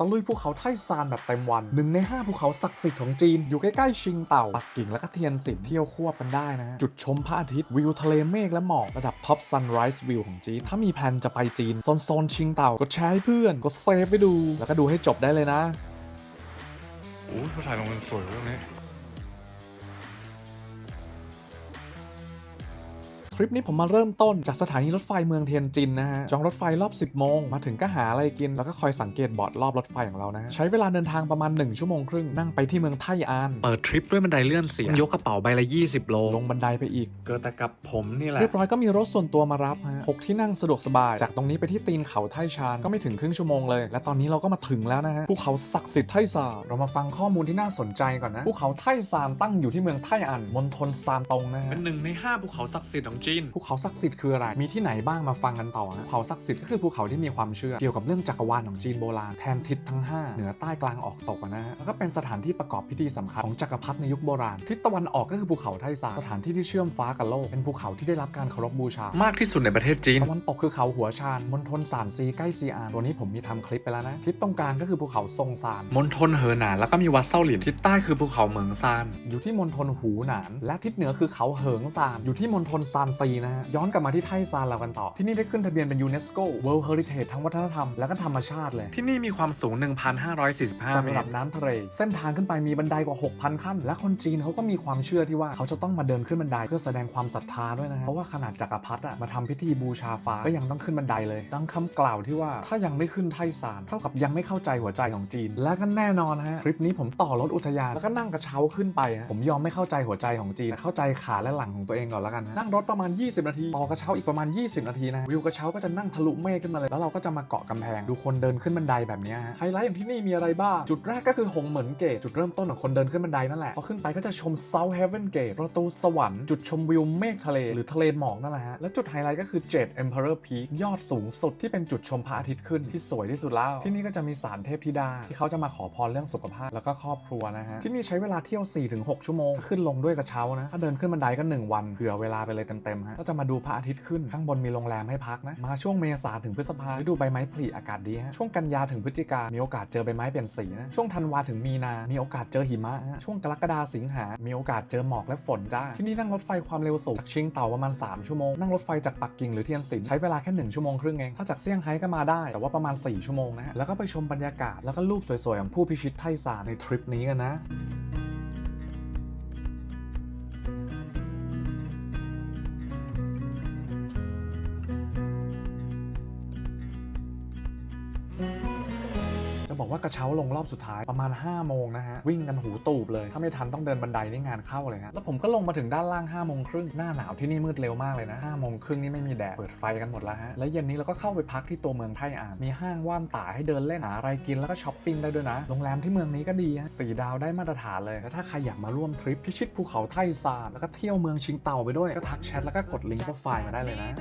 ตะลุยภูเขาไทซานแบบเต็มวันหนึ่งใน 5 ภูเขาศักดิ์สิทธิ์ของจีน อยู่ใกล้ ๆ ชิงเต่า ปักกิ่งและก็เทียนสินเที่ยวควบกันได้นะ จุดชมพระอาทิตย์วิวทะเลเมฆและหมอกระดับท็อปซันไรส์วิวของจีน ถ้ามีแผนจะไปจีน โซนโซนชิงเต่า ก็แชร์ให้เพื่อน ก็เซฟไว้ดู แล้วก็ดูให้จบได้เลยนะโอ้ยถ่ายลงเป็นสวยเรื่องนี้ ทริปนี้ผมมาเริ่มต้นจากสถานีรถไฟเมืองเทียนจินนะฮะ จองรถไฟรอบ 10 โมง มาถึงก็หาอะไรกิน แล้วก็คอยสังเกตบอร์ดรอบรถไฟของเรานะฮะใช้เวลาเดินทางประมาณ 1 ชั่วโมงครึ่ง นั่งไปที่เมืองไทอาน เปิดทริปด้วยบันไดเลื่อนเสียงยกกระเป๋าใบละ 20 โล ลงบันไดไปอีก เกิดแต่กับผมนี่แหละ เรียบร้อยก็มีรถส่วนตัวมารับฮะหกที่นั่งสะดวกสบาย จากตรงนี้ไปที่ตีนเขาไทชานก็ไม่ถึงครึ่งชั่วโมงเลย และตอนนี้เราก็มาถึงแล้วนะฮะ ภูเขาศักดิ์สิทธิ์ไทซานเรามาฟังข้อมูลที่น่าสนใจก่อนนะ ภูเขาไทซานตั้งอยู่ที่เมืองไทอันมณฑลซานตงนะฮะเป็นหนึ่งใน5ภูเขาศักดิ์สิทธิ์ของจีนภูเขาศักดิ์สิทธิ์คืออะไร มีที่ไหนบ้างมาฟังกันต่อนะภูเขาศักดิ์สิทธิ์ก็คือภูเขาที่มีความเชื่อเกี่ยวกับเรื่องจักรวาลของจีนโบราณแทนทิศทั้ง 5 เหนือใต้กลางออกตกอะนะฮะแล้วก็เป็นสถานที่ประกอบพิธีสำคัญของจักรพรรดิในยุคโบราณทิศตะวันออกก็คือภูเขาไทซานสถานที่ที่เชื่อมฟ้ากับโลกเป็นภูเขาที่ได้รับการเคารพบูชามากที่สุดในประเทศจีนตะวันตกคือเขาหัวชานมณฑลสานซีใกล้ซีอานตัวนี้ผมมีทำคลิปไปแล้วนะทิศตรงกลางก็คือภูเขาทรงซานมณฑลเหอหนานแล้วก็มีวัดเส้าหลินทิศใต้คือภูเขาเหมิงซานอยู่ที่มณฑลหูหนาน และทิศเหนือคือเขาเหิงซานอยู่ที่มณฑลซานซีนะฮะ ย้อนกลับมาที่ไทซานเรากันต่อ ที่นี่ได้ขึ้นทะเบียนเป็นยูเนสโก World Heritage ทั้งวัฒนธรรมและก็ธรรมชาติเลย ที่นี่มีความสูง 1,545จากเมระตดัรบน้ำทะเล เส้นทางขึ้นไปมีบันไดกว่า 6,000 ขั้น และคนจีนเขาก็มีความเชื่อที่ว่าเขาจะต้องมาเดินขึ้นบันไดเพื่อแสดงความศรัทธาด้วยนะฮะ เพราะว่าขนาดจักรพรรดิอะมาทำพิธีบูชาฟ้าก็ยังต้องขึ้นบันไดเลยดังคำกล่าวที่ว่าถ้ายังไม่ขึ้นไทซานเท่ากับยังไม่เข้าใจหัวใจของจีน และก็แน่นอนฮะทริปนี้ผมต่อรถอุทยานแล้วก็นั่งกระเช้าขึ้นไปนะผมยอมไม่เข้าใจหัวใจของจีนแต่เข้าใจขาและหลังของตัวเองก่อนแล้วกันนะนั่งรถประมาณาณ 20 นาที ต่อกระเช้าอีกประมาณ 20 นาทีนะ วิวกระเช้าก็จะนั่งทะลุเมฆขึ้นมาเลย แล้วเราก็จะมาเกาะกำแพง ดูคนเดินขึ้นบันไดแบบนี้ฮะ ไฮไลท์อย่างที่นี่มีอะไรบ้าง จุดแรกก็คือหงเหมินเกต จุดเริ่มต้นของคนเดินขึ้นบันไดนั่นแหละ พอขึ้นไปก็จะชม South Heaven Gate ประตูสวรรค์ จุดชมวิวเมฆทะเล หรือทะเลหมอกนั่นแหละฮะ และจุดไฮไลท์ก็คือ Jet Emperor Peak ยอดสูงสุดที่เป็นจุดชมพระอาทิตย์ขึ้นที่สวยที่สุดแล้ว ที่นี่ก็จะมีสารเทพธิดา ที่เขาจะมาขอพรเรื่องสุขภาพแล้วก็ครอบครัวนะฮะ ที่นี่ใช้เวลาเที่ยว 4-6 ชั่วโมง ขึ้นลงด้วยกระเช้านะ ถ้าเดินขึ้นบันไดก็ 1 วัน เผื่อเวลาไปเลยเต็มๆฮะก็จะมาดูพระอาทิตย์ขึ้นข้างบนมีโรงแรมให้พักนะมาช่วงเมษาถึงพฤษภาฤดูใบไม้ผลิอากาศดีฮะช่วงกันยาถึงพฤศจิกามีโอกาสเจอใบไม้เปลี่ยนสีนะช่วงธันวาถึงมีนา มีโอกาสเจอหิมะฮะช่วงกรกฎาสิงหา มีโอกาสเจอหมอกและฝนจ้าที่นี่นั่งรถไฟความเร็วสูงจากเชิงเต่าประมาณ 3 ชั่วโมงนั่งรถไฟจากปักกิ่งหรือเทียนสินใช้เวลาแค่1ชั่วโมงครึ่งเองถ้าจากเซี่ยงไฮ้ก็มาได้แต่ว่าประมาณ 4 ชั่วโมงนะฮะแล้วก็ไปชมบรรยากาศแล้วก็รูปสวยๆของผู้พิชิตไทซานในทริปนี้กันนะ บอกว่ากระเช้าลงรอบสุดท้ายประมาณ5โมงนะฮะวิ่งกันหูตูบเลย ถ้าไม่ทันต้องเดินบันไดนี่งานเข้าเลยฮะแล้วผมก็ลงมาถึงด้านล่าง5โมงครึ่งหน้าหนาวที่นี่มืดเร็วมากเลยนะ5โมงครึ่งนี่ไม่มีแดดเปิดไฟกันหมดแล้วฮะและเย็นนี้เราก็เข้าไปพักที่ตัวเมืองไทอานมีห้างว่านตาให้เดินเล่นหาอะไรกินแล้วก็ช้อปปิ้งได้ด้วยนะโรงแรมที่เมืองนี้ก็ดีฮะสี่ดาวได้มาตรฐานเลยและถ้าใครอยากมาร่วมทริปพิชิตภูเขาไทซานแล้วก็เที่ยวเมืองชิงเต่าไปด้วยก็ทักแชทแล้วก็กดลิงก์โปรไฟล์มาได้เลยนะ